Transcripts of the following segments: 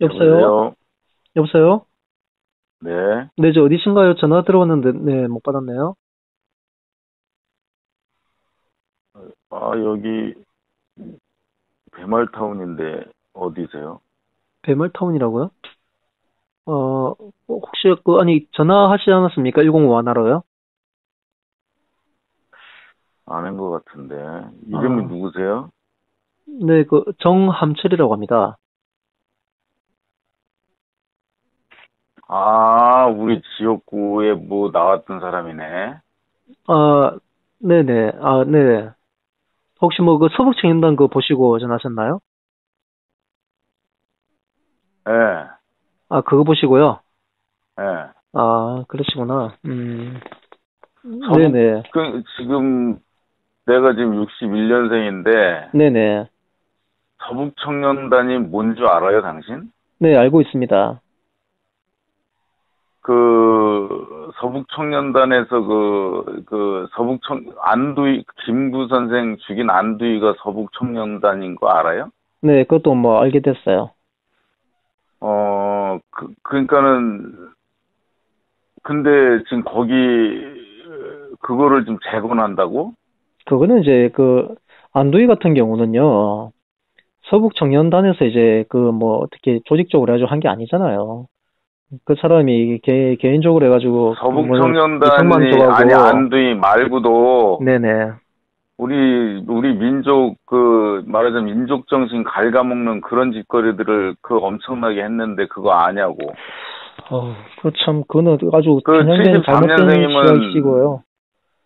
여보세요? 여보세요? 네. 네, 저 어디신가요? 전화 들어왔는데, 네, 못 받았네요. 아, 여기 배말타운인데 어디세요? 배멀타운이라고요? 어, 혹시 그, 아니, 전화하시지 않았습니까? 105 하나로요? 아는 것 같은데. 이름이 아. 누구세요? 네, 그, 정함철이라고 합니다. 아, 우리 지역구에 뭐 나왔던 사람이네. 아, 네네, 아, 네. 혹시 뭐 그 서북청년단 그 보시고 전화하셨나요? 예, 아, 그거 보시고요? 예. 아, 그러시구나. 음, 서북- 네네, 그, 지금 내가 지금 61년생인데 네네. 서북청년단이 뭔 줄 알아요, 당신? 네, 알고 있습니다. 그 서북청년단에서 그, 그 서북청 안두희 김구 선생 죽인 안두희가 서북청년단인 거 알아요? 네, 그것도 뭐 알게 됐어요. 어, 그, 그러니까는, 근데 지금 거기, 그거를 좀 재건한다고? 그거는 이제 그 안두희 같은 경우는요 서북 청년단에서 이제 그 뭐 어떻게 조직적으로 해가지고 한게 아니잖아요. 그 사람이 개, 개인적으로 해가지고 서북청년단이, 아니, 안두희 말고도, 네네 우리, 우리 민족, 그, 말하자면 민족 정신 갉아먹는 그런 짓거리들을 그 엄청나게 했는데 그거 아냐고. 어, 그 참 그거는 아주 그 편향된 73 잘못된 년생이면 시각이시고요.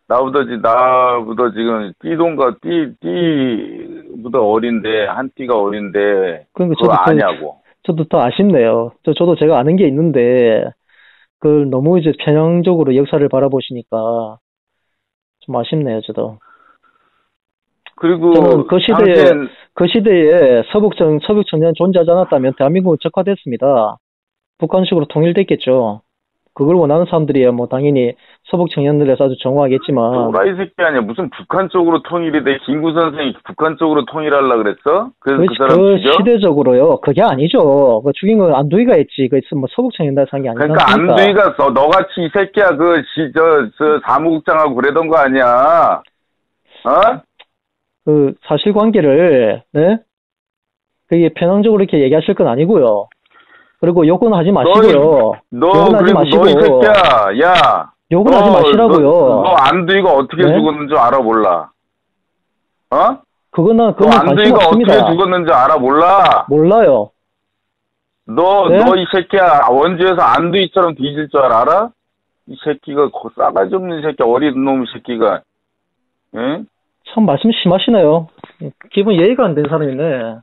나보다, 지- 나보다 지금 띠동가, 띠, 띠보다 어린데, 한 띠가 어린데, 그러니까 그거 그- 아냐고. 저도 더 아쉽네요. 저, 저도 제가 아는 게 있는데 그걸 너무 이제 편향적으로 역사를 바라보시니까 좀 아쉽네요, 저도. 그리고, 저는 그 시대에 당시엔 그 시대에 서북청, 서북청년 존재하지 않았다면 대한민국은 적화됐습니다. 북한식으로 통일됐겠죠. 그걸 원하는 사람들이야 뭐 당연히 서북 청년들에서 아주 정화하겠지만 또라이 새끼 아니야. 무슨 북한 쪽으로 통일이 돼. 김구 선생이 북한 쪽으로 통일하려 그랬어? 그래서 그, 그, 사람 그 죽여? 시대적으로요. 그게 아니죠. 그 죽인 건 안두희가 했지. 그뭐 서북 청년단에서 한게 아니지 그러니까 않습니까? 안두희가 써. 너같이 이 새끼야. 그, 지, 저, 저, 사무국장하고 그러던 거 아니야. 어? 그 사실관계를 네? 그게 편향적으로 이렇게 얘기하실 건 아니고요. 그리고 욕은 하지 마시고요. 너, 욕은 하지 너이 마시고. 새끼야. 야. 욕은 너, 하지 마시라고요. 너, 너 안두희가 어떻게 네? 죽었는 줄 알아 몰라. 어? 그거는 너 그건 안두희가 없습니다. 어떻게 죽었는지 알아 몰라. 몰라요. 너, 네? 너이 새끼야, 원주에서 안두희처럼 뒤질 줄 알아? 이 새끼가, 그 싸가지 없는 새끼, 어린 놈 새끼가, 예? 참 말씀 심하시네요. 기분 예의가 안 된 사람이네.